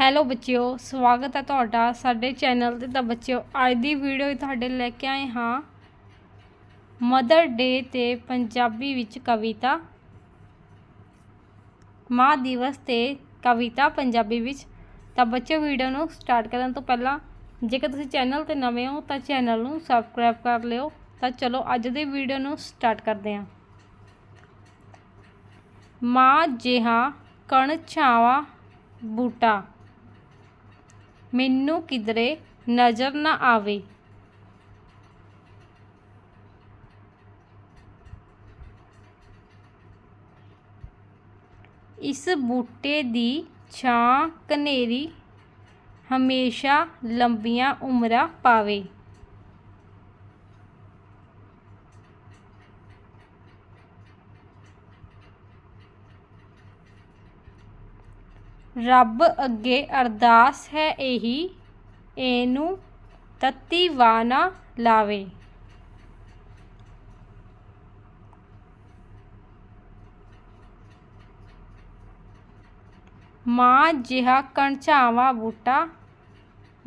Hello ਬੱਚਿਓ, ਸਵਾਗਤ ਹੈ ਤੁਹਾਡਾ ਸਾਡੇ ਚੈਨਲ ਤੇ। ਤਾਂ ਬੱਚਿਓ, ਅੱਜ ਦੀ ਵੀਡੀਓ ਤੁਹਾਡੇ ਲੈ ਕੇ ਆਏ ਹਾਂ। ਮਦਰ ਡੇ ਤੇ ਪੰਜਾਬੀ ਵਿੱਚ ਕਵਿਤਾ। ਮਾਂ ਦਿਵਸ ਤੇ ਕਵਿਤਾ ਪੰਜਾਬੀ ਵਿੱਚ। ਤਾਂ ਬੱਚਿਓ ਵੀਡੀਓ ਨੂੰ ਸਟਾਰਟ ਕਰਨ ਤੋਂ ਪਹਿਲਾਂ, ਜੇਕਰ ਤੁਸੀਂ ਚੈਨਲ ਤੇ ਨਵੇਂ ਹੋ, ਤਾਂ ਚੈਨਲ ਨੂੰ ਸਬਸਕ੍ਰਾਈਬ ਕਰ ਲਿਓ। ਤਾਂ ਚਲੋ, ਅੱਜ ਦੀ ਵੀਡੀਓ ਨੂੰ ਸਟਾਰਟ ਕਰਦੇ ਹਾਂ। ਮਾਂ ਜਿਹਾ ਕਣ ਛਾਵਾਂ ਬੂਟਾ। ਮੈਨੂੰ ਕਿਧਰੇ ਨਜ਼ਰ ਨਾ ਆਵੇ। ਇਸ ਬੂਟੇ ਦੀ ਛਾਂ ਕਨੇਰੀ ਹਮੇਸ਼ਾ ਲੰਬੀਆਂ ਉਮਰਾਂ ਪਾਵੇ। ਰੱਬ ਅੱਗੇ ਅਰਦਾਸ ਹੈ ਇਹੀ, ਇਹਨੂੰ ਤੱਤੀ ਵਾਹ ਨਾ ਲਾਵੇ। ਮਾਂ ਜਿਹਾ ਕਣਛਾਵਾਂ ਬੂਟਾ,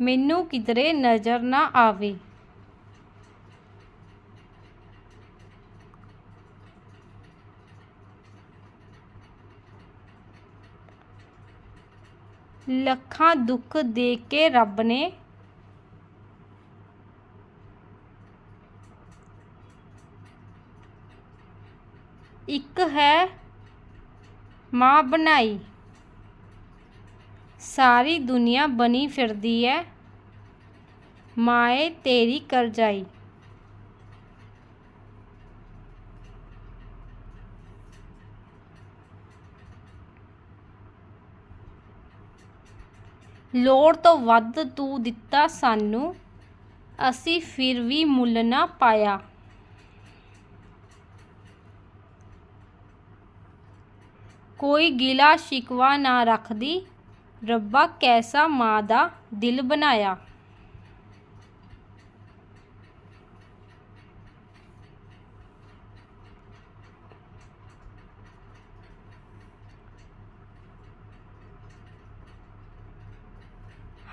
ਮੈਨੂੰ ਕਿਧਰੇ ਨਜ਼ਰ ਨਾ ਆਵੇ। ਲੱਖਾਂ ਦੁੱਖ ਦੇ ਕੇ ਰੱਬ ਨੇ ਇੱਕ ਹੈ ਮਾਂ ਬਣਾਈ। ਸਾਰੀ ਦੁਨੀਆ ਬਣੀ ਫਿਰਦੀ ਹੈ ਮਾਏ ਤੇਰੀ ਕਰਜਾਈ। ਲੋੜ ਤੋਂ ਵੱਧ ਤੂੰ ਦਿੱਤਾ ਸਾਨੂੰ, ਅਸੀਂ ਫਿਰ ਵੀ ਮੁੱਲ ਨਾ ਪਾਇਆ। ਕੋਈ ਗਿਲਾ ਸ਼ਿਕਵਾ ਨਾ ਰੱਖਦੀ, ਰੱਬਾ ਕੈਸਾ ਮਾਂ ਦਾ ਦਿਲ ਬਣਾਇਆ।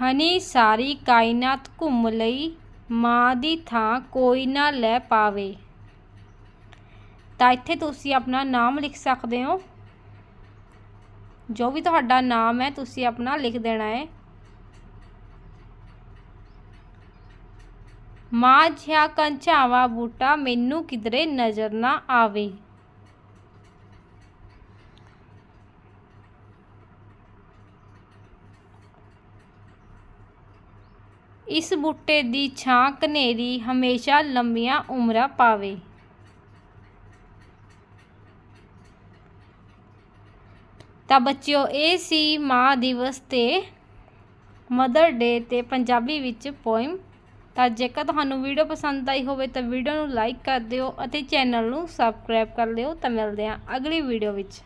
ਹਨੀ ਸਾਰੀ ਕਾਇਨਾਤ ਘੁੰਮ ਲਈ, ਮਾਂ ਦੀ ਥਾਂ ਕੋਈ ਨਾ ਲੈ ਪਾਵੇ। ਤਾਂ ਇੱਥੇ ਤੁਸੀਂ ਆਪਣਾ ਨਾਮ ਲਿਖ ਸਕਦੇ ਹੋ? ਜੋ ਵੀ ਤੁਹਾਡਾ ਨਾਮ ਹੈ, ਤੁਸੀਂ ਆਪਣਾ ਲਿਖ ਦੇਣਾ ਹੈ। ਮਾਂ ਜਿਹਾ ਕੰਚਾਵਾ ਬੂਟਾ ਮੈਨੂੰ ਕਿਧਰੇ ਨਜ਼ਰ ਨਾ ਆਵੇ। ਇਸ ਬੂਟੇ ਦੀ ਛਾਂ ਕਨੇਰੀ ਹਮੇਸ਼ਾ ਲੰਮੀਆਂ ਉਮਰਾਂ ਪਾਵੇ। ਤਾਂ ਬੱਚਿਓ, ਇਹ ਸੀ ਮਾਂ ਦਿਵਸ ਤੇ ਮਦਰ ਡੇ ਤੇ ਪੰਜਾਬੀ ਵਿੱਚ ਪੋਇਮ। ਤਾਂ ਜੇਕਰ ਤੁਹਾਨੂੰ ਵੀਡੀਓ ਪਸੰਦ ਆਈ ਹੋਵੇ ਤਾਂ ਵੀਡੀਓ ਨੂੰ ਲਾਈਕ ਕਰ ਦਿਓ ਅਤੇ ਚੈਨਲ ਨੂੰ ਸਬਸਕ੍ਰਾਈਬ ਕਰ ਲਿਓ। ਤਾਂ ਮਿਲਦੇ ਹਾਂ ਅਗਲੀ ਵੀਡੀਓ ਵਿੱਚ।